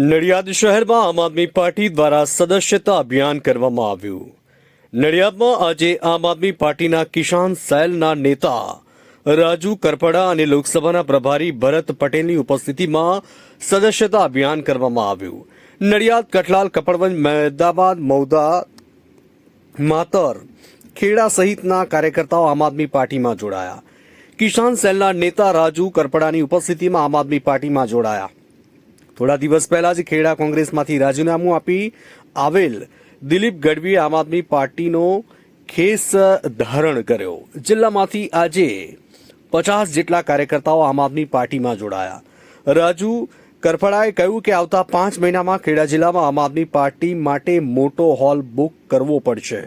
નડિયાદ શહેરમાં આમ આદમી પાર્ટી દ્વારા સદસ્યતા અભિયાન કરવામાં આવ્યું. નડિયાદમાં આજે આમ આદમી પાર્ટીના કિસાન સેલના નેતા રાજુ કરપડા અને લોકસભાના પ્રભારી ભરત પટેલની ઉપસ્થિતિમાં સદસ્યતા અભિયાન કરવામાં આવ્યું. નડિયાદ, કઠલાલ, કપડવંજ, મહેદાબાદ મૌદા માતર, ખેડા સહિતના કાર્યકર્તાઓ આમ આદમી પાર્ટીમાં જોડાયા. કિસાન સેલના નેતા રાજુ કરપડાની ઉપસ્થિતિમાં આમ આદમી પાર્ટીમાં જોડાયા. થોડા દિવસ પહેલા જ ખેડા કોંગ્રેસમાંથી રાજીનામું આપી આવેલ દિલીપ ગઢવીએ આમ આદમી પાર્ટીનો ખેસ ધારણ કર્યો. જિલ્લામાંથી આજે પચાસ જેટલા કાર્યકર્તાઓ આમ આદમી પાર્ટીમાં જોડાયા. રાજુ કરફડાએ કહ્યું કે આવતા પાંચ મહિનામાં ખેડા જિલ્લામાં આમ આદમી પાર્ટી માટે મોટો હોલ બુક કરવો પડશે.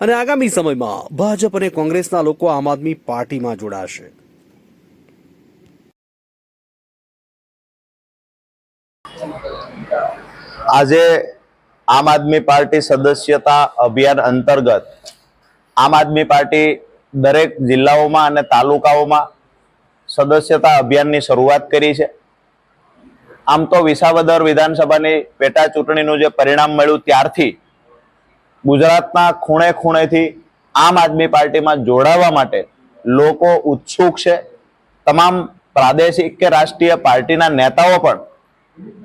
અને આગામી સમયમાં ભાજપ અને કોંગ્રેસના લોકો આમ આદમી પાર્ટીમાં જોડાશે. આજે આમ આદમી પાર્ટી સદસ્યતા અભિયાન અંતર્ગત આમ આદમી પાર્ટી દરેક જિલ્લાઓમાં અને તાલુકાઓમાં સદસ્યતા અભિયાનની શરૂઆત કરી છે. આમ તો વિસાવદર વિધાનસભાની પેટા ચૂંટણીનું જે પરિણામ મળ્યું ત્યારથી ગુજરાતના ખૂણે ખૂણેથી આમ આદમી પાર્ટીમાં જોડાવા માટે લોકો ઉત્સુક છે. તમામ પ્રાદેશિક કે રાષ્ટ્રીય પાર્ટીના નેતાઓ પણ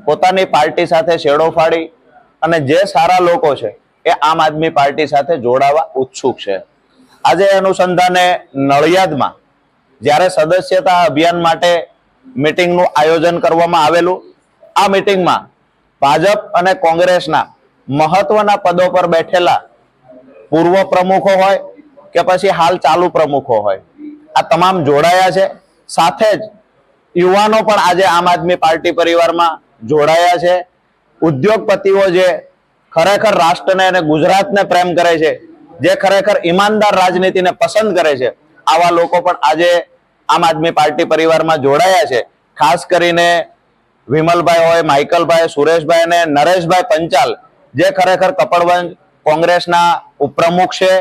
પોતાની પાર્ટી સાથે છેડો ફાડી અને જે સારા લોકો છે એ આમ આદમી પાર્ટી સાથે જોડાવા ઉત્સુક છે. આજે અનુસંધાને નડિયાદમાં જ્યારે સદસ્યતા અભિયાન માટે મિટિંગનું આયોજન કરવામાં આવેલું, આ મિટિંગમાં ભાજપ અને કોંગ્રેસના મહત્વના પદો પર બેઠેલા પૂર્વ પ્રમુખો હોય કે પછી હાલ ચાલુ પ્રમુખો હોય, આ તમામ જોડાયા છે. સાથે જ યુવાનો પણ આજે આમ આદમી પાર્ટી પરિવારમાં જોડાયા છે. ઉદ્યોગપતિઓ જે ખરેખર રાષ્ટ્રને અને ગુજરાતને પ્રેમ કરે છે, જે ખરેખર ઈમાનદાર રાજનીતિને પસંદ કરે છે, આવા લોકો પણ આજે આમ આદમી પાર્ટી પરિવારમાં જોડાયા છે. ખાસ કરીને વિમલભાઈ હોય, માઇકલભાઈ, સુરેશભાઈ અને નરેશભાઈ પંચાલ, જે ખરેખર કપડવંજ કોંગ્રેસના ઉપપ્રમુખ છે.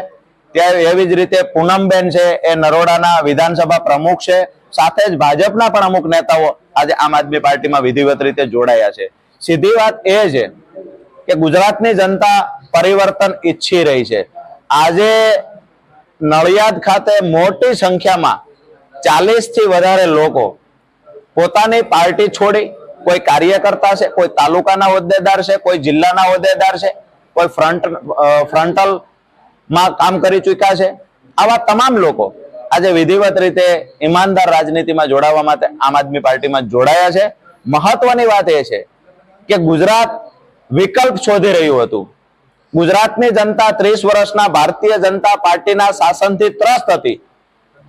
ત્યાં એવી જ રીતે પૂનમબેન છે, એ નરોડાના વિધાનસભા પ્રમુખ છે. સાથે જ ભાજપના પણ અમુક નેતાઓ આજે આમ આદમી પાર્ટીમાં વિધિવત રીતે જોડાયા છે. સીધી વાત એ છે કે ગુજરાતની જનતા પરિવર્તન ઈચ્છી રહી છે. આજે નડિયાદ ખાતે મોટી સંખ્યામાં ચાલીસથી વધારે લોકો પોતાની પાર્ટી છોડી કોઈ કાર્યકર્તા છે, કોઈ તાલુકાના હોદ્દેદાર છે, કોઈ જિલ્લાના હોદ્દેદાર છે, કોઈ ફ્રન્ટ ફ્રન્ટલમાં કામ કરી ચૂક્યા છે. આવા તમામ લોકો આજે વિધિવત રીતે ઈમાનદાર રાજનીતિમાં જોડાવા માટે આમ આદમી પાર્ટીમાં જોડાયા છે. મહત્વની વાત એ છે કે ગુજરાત વિકલ્પ શોધી રહ્યું હતું. ગુજરાતની જનતા ત્રીસ વર્ષના ભારતીય જનતા પાર્ટીના શાસનથી ત્રસ્ત હતી.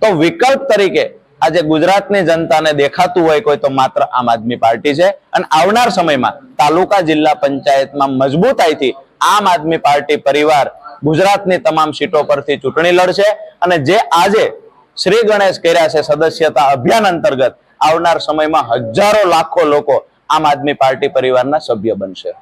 તો વિકલ્પ તરીકે આજે ગુજરાતની જનતાને દેખાતું હોય કોઈ તો માત્ર આમ આદમી પાર્ટી છે. અને આવનાર સમયમાં તાલુકા જિલ્લા પંચાયતમાં મજબૂતાઈથી આમ આદમી પાર્ટી પરિવાર ગુજરાતની તમામ સીટો પરથી ચૂંટણી લડશે. અને જે આજે શ્રી ગણેશ કર્યા છે સદસ્યતા અભિયાન અંતર્ગત. આવનાર સમયમાં હજારો લાખો લોકો આમ આદમી પાર્ટી પરિવારના સભ્ય બનશે.